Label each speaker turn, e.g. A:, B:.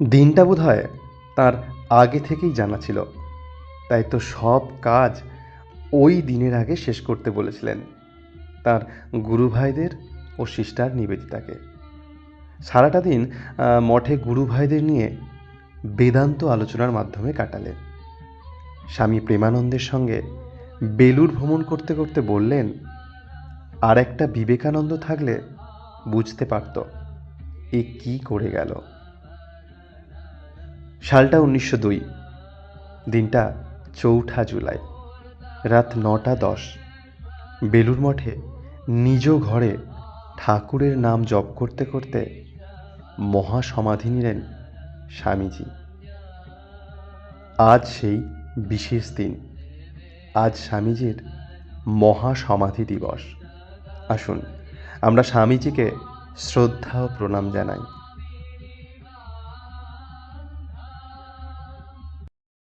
A: দিনটা বোধ হয় তাঁর আগে থেকেই জানা ছিল। তাই তো সব কাজ ওই দিনের আগে শেষ করতে বলেছিলেন তার গুরু ভাইদের ও সিস্টার নিবেদিতাকে। সারাটা দিন মঠে গুরু ভাইদের নিয়ে বেদান্ত আলোচনার মাধ্যমে কাটালেন। স্বামী প্রেমানন্দের সঙ্গে বেলুর ভ্রমণ করতে করতে বললেন, আর একটা বিবেকানন্দ থাকলে বুঝতে পারত এ কি করে গেল? সালটা উনিশশো দুই, দিনটা চৌঠা জুলাই, রাত নটা দশ। বেলুর মঠে নিজ ঘরে ঠাকুরের নাম জপ করতে করতে মহাসমাধি নিলেন স্বামীজি। আজ সেই বিশেষ দিন। আজ স্বামীজির মহাসমাধি দিবস। আসুন, আমরা স্বামীজিকে শ্রদ্ধা ও প্রণাম জানাই।